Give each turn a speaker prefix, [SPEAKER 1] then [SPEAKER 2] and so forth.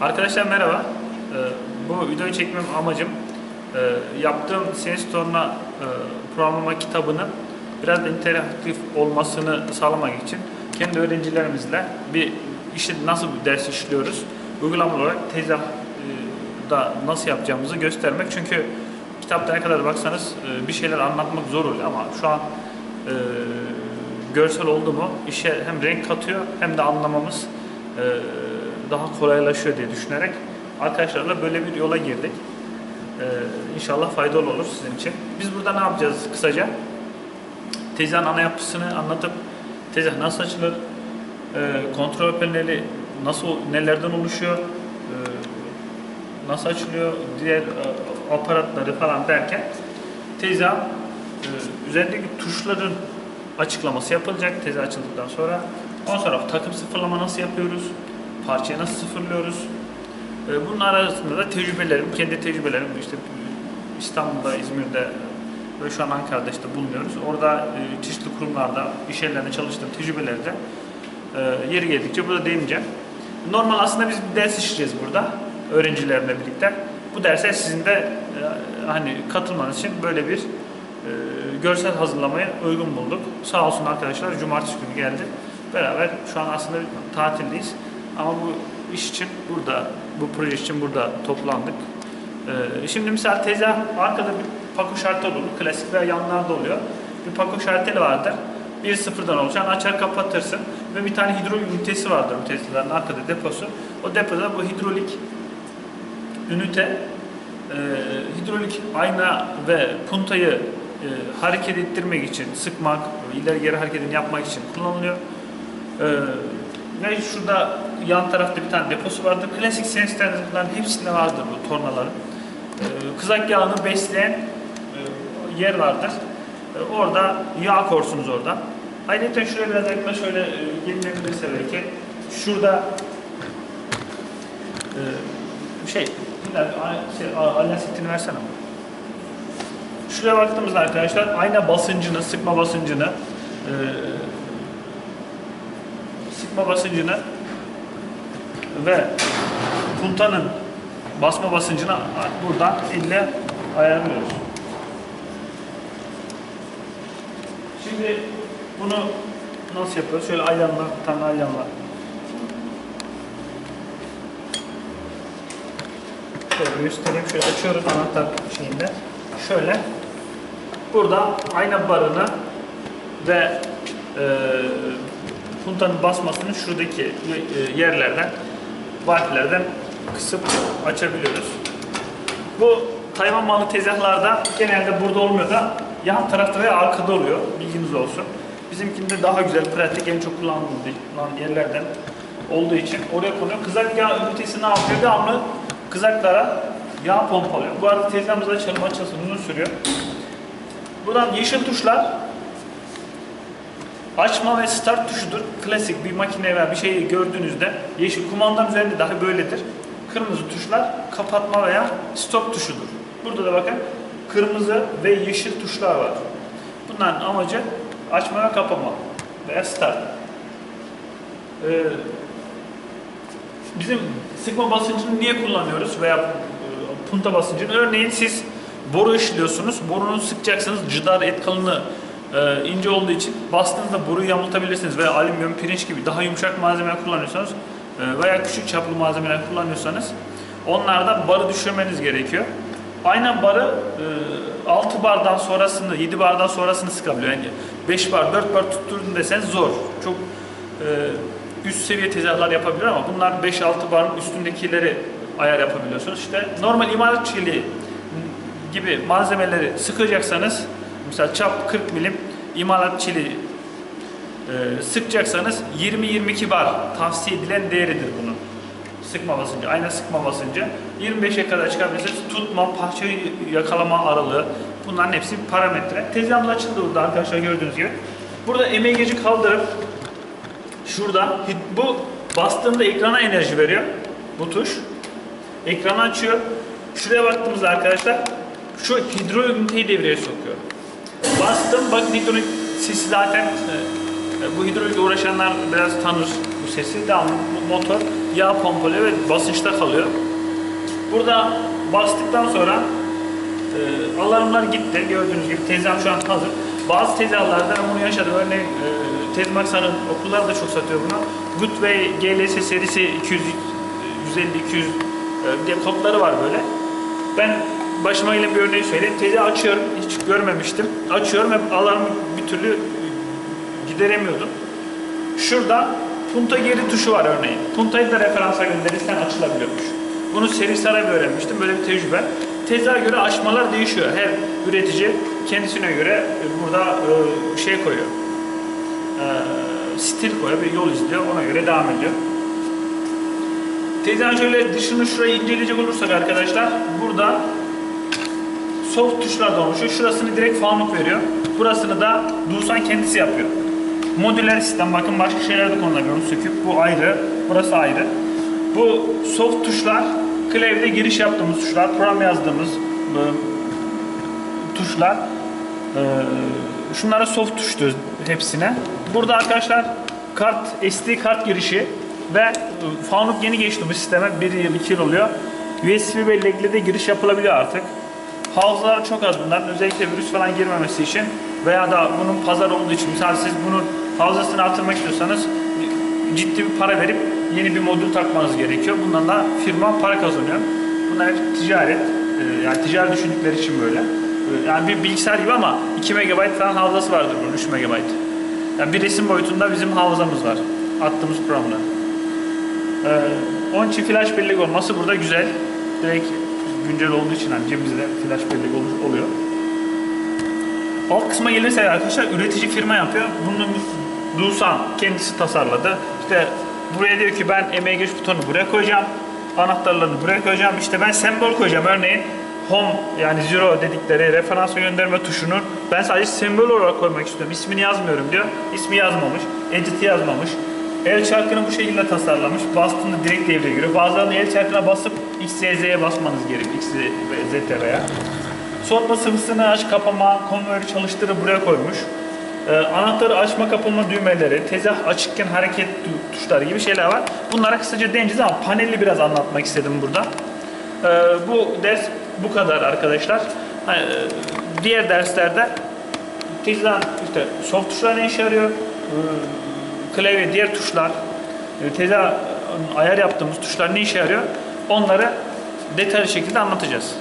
[SPEAKER 1] Arkadaşlar merhaba. Ee, bu videoyu çekmem amacım e, yaptığım Torna e, programlama kitabının biraz interaktif olmasını sağlamak için kendi öğrencilerimizle bir işi nasıl bir ders işliyoruz, uygulamalı olarak tezgah e, da nasıl yapacağımızı göstermek. Çünkü kitapta ne kadar baksanız e, bir şeyler anlatmak zor oluyor ama şu an görsel oldu mu işe hem renk katıyor hem de anlamamız daha kolaylaşıyor diye düşünerek arkadaşlarla böyle bir yola girdik. E, inşallah faydalı olur sizin için. Biz burada ne yapacağız kısaca? Tezgahın ana yapısını anlatıp tezgah nasıl açılır, e, kontrol paneli nasıl nelerden oluşuyor, e, nasıl açılıyor, diğer e, aparatları falan derken tezgah e, üzerindeki tuşların açıklaması yapılacak tezgah açıldıktan sonra. Ondan sonra takım sıfırlama nasıl yapıyoruz, parçayı nasıl sıfırlıyoruz. E, bunun arasında da tecrübelerim, kendi tecrübelerim işte İstanbul'da, İzmir'de ve şu an Ankara'da işte bulunuyoruz. Orada e, çeşitli kurumlarda, iş yerlerinde çalıştığım tecrübeleri de e, yeri geldikçe burada değineceğim. Normal aslında biz bir ders işleyeceğiz burada öğrencilerimle birlikte. Bu derse sizin de e, hani katılmanız için böyle bir görsel hazırlamaya uygun bulduk. Sağ olsun arkadaşlar cumartesi günü geldi. Beraber şu an aslında tatildeyiz. Ama bu iş için burada, bu proje için burada toplandık. Ee, şimdi misal tezgah arkada bir pako şartel olur. Klasik veya yanlarda oluyor. Bir pako şarteli vardır. Bir sıfırdan oluşan açar kapatırsın. Ve bir tane hidrolik ünitesi vardır bu tezgahların arkada deposu. O depoda bu hidrolik ünite e, hidrolik ayna ve puntayı e, hareket ettirmek için sıkmak, ileri geri hareketini yapmak için kullanılıyor. E, ve şurada yan tarafta bir tane deposu vardır. Klasik sensörlerin hepsinde vardır bu tornaların. E, kızak yağını besleyen e, yer vardır. E, orada yağ korsunuz oradan. Ayrıca şuraya biraz yakına şöyle e, gelinebilirse belki. Şurada e, şey, şey, a- alyan setini versene bana. Şuraya baktığımızda arkadaşlar ayna basıncını, sıkma basıncını e, sıkma basıncını ve puntanın basma basıncını buradan elle ayarlıyoruz. Şimdi bunu nasıl yapıyoruz? Şöyle aylanla, bir tane aylanla. Şöyle göstereyim. Şöyle açıyoruz anahtar şeyinde. Şöyle. Burada ayna barını ve e, puntanın basmasını şuradaki e, yerlerden, valflerden kısıp açabiliyoruz. Bu Tayvan malı tezgahlarda genelde burada olmuyor da yan tarafta ve arkada oluyor. Bilginiz olsun. Bizimkinde daha güzel, pratik, en çok kullanılan yerlerden olduğu için oraya konuyor. Kızak yağ ünitesi ne yapıyor? Devamlı kızaklara yağ pompalıyor. Bu arada tezgahımızda açalım açılsın uzun sürüyor. Buradan yeşil tuşlar açma ve start tuşudur. Klasik bir makine veya bir şeyi gördüğünüzde yeşil kumandanın üzerinde dahi böyledir. Kırmızı tuşlar kapatma veya stop tuşudur. Burada da bakın kırmızı ve yeşil tuşlar var. Bunların amacı açma ve kapama veya start. Ee, bizim sıkma basıncını niye kullanıyoruz veya punta basıncını? Örneğin siz boru işliyorsunuz. Borunu sıkacaksınız. Cıdar et kalınlığı e, ince olduğu için bastığınızda boruyu yamultabilirsiniz veya alüminyum, pirinç gibi daha yumuşak malzemeler kullanıyorsanız e, veya küçük çaplı malzemeler kullanıyorsanız onlarda barı düşürmeniz gerekiyor. Aynen barı e, 6 bardan sonrasını, 7 bardan sonrasını sıkabiliyor. Yani 5 bar, 4 bar tutturdun deseniz zor. Çok e, üst seviye tezahürler yapabilir ama bunlar 5-6 barın üstündekileri ayar yapabiliyorsunuz. İşte normal imalat çeliği gibi malzemeleri sıkacaksanız mesela çap 40 milim imalat çeliği e, sıkacaksanız 20-22 bar tavsiye edilen değeridir bunun. Sıkma basıncı, ayna sıkma basıncı. 25'e kadar çıkabilirsiniz. Tutma, parçayı yakalama aralığı. Bunların hepsi parametre. Tezgahımız açıldı burada arkadaşlar gördüğünüz gibi. Burada emeğeci kaldırıp şurada bu bastığında ekrana enerji veriyor. Bu tuş. Ekranı açıyor. Şuraya baktığımızda arkadaşlar şu hidrolik üniteyi devreye sokuyor. Bastım bakın hidrolik sesi zaten e, bu hidrolikle uğraşanlar biraz tanır bu sesi. Devamlı bu motor yağ pompalıyor ve basınçta kalıyor. Burada bastıktan sonra e, alarmlar gitti. Gördüğünüz gibi tezgah şu an hazır. Bazı tezgahlarda bunu yaşadım. Örneğin e, Tezmaksa'nın okullar da çok satıyor bunu. Goodway GLS serisi 200, 150, 200 e, diye kodları var böyle. Ben başıma gelen bir örneği söyleyeyim. Tezi açıyorum. Hiç görmemiştim. Açıyorum ve alarmı bir türlü gideremiyordum. Şurada punta geri tuşu var örneğin. Puntayı da referansa gönderirsen açılabiliyormuş. Bunu seri saray öğrenmiştim. Böyle bir tecrübe. Tezgaha göre açmalar değişiyor. Her üretici kendisine göre e, burada e, şey koyuyor. E, stil koyuyor, bir yol izliyor. Ona göre devam ediyor. Tezgahın şöyle dışını şurayı inceleyecek olursak arkadaşlar burada soft tuşlardan oluşuyor. Şurasını direkt fanlık veriyor. Burasını da Dusan kendisi yapıyor. Modüler sistem bakın başka şeyler de konulabiliyor. Onu söküp bu ayrı, burası ayrı. Bu soft tuşlar klavyede giriş yaptığımız tuşlar, program yazdığımız e, tuşlar. E, şunlara soft tuş diyoruz hepsine. Burada arkadaşlar kart, SD kart girişi ve e, Fanuc yeni geçti bu sisteme. 1 yıl, 2 yıl oluyor. USB bellekle de giriş yapılabiliyor artık. Hafızalar çok az bunların. Özellikle virüs falan girmemesi için veya da bunun pazar olduğu için. Mesela siz bunun hafızasını artırmak istiyorsanız ciddi bir para verip yeni bir modül takmanız gerekiyor. Bundan da firma para kazanıyor. Bunlar ticaret. Ee, Yani ticari düşündükleri için böyle. Yani bir bilgisayar gibi ama 2 MB falan hafızası vardır bunun, 3 MB. Yani bir resim boyutunda bizim hafızamız var. Attığımız programda. Ee, onun için flash bellek olması burada güzel. Direkt güncel olduğu için hani cebimizde flash bellek ol- oluyor. Alt kısma gelirse arkadaşlar üretici firma yapıyor. Bunu Dusan kendisi tasarladı. İşte buraya diyor ki ben emeğe geç butonu buraya koyacağım. Anahtarlarını buraya koyacağım. İşte ben sembol koyacağım. Örneğin home yani zero dedikleri referansa gönderme tuşunu ben sadece sembol olarak koymak istiyorum. İsmini yazmıyorum diyor. İsmi yazmamış. Edit'i yazmamış. El çarkını bu şekilde tasarlamış. Bastığında direkt devreye giriyor. Bazılarında el çarkına basıp X, Y, Z'ye basmanız gerekiyor. X, Y, Z, T veya. Soğutma sıvısını aç kapama, konveyörü çalıştırı buraya koymuş. Ee, anahtarı açma kapama düğmeleri, tezgah açıkken hareket tu- tuşları gibi şeyler var. Bunlara kısaca değineceğiz ama panelli biraz anlatmak istedim burada. Ee, bu ders bu kadar arkadaşlar. Ha, e, diğer derslerde tezgahın işte soft tuşlar ne işe yarıyor, ee, klavye diğer tuşlar, e, tezgah ayar yaptığımız tuşlar ne işe yarıyor onları detaylı şekilde anlatacağız.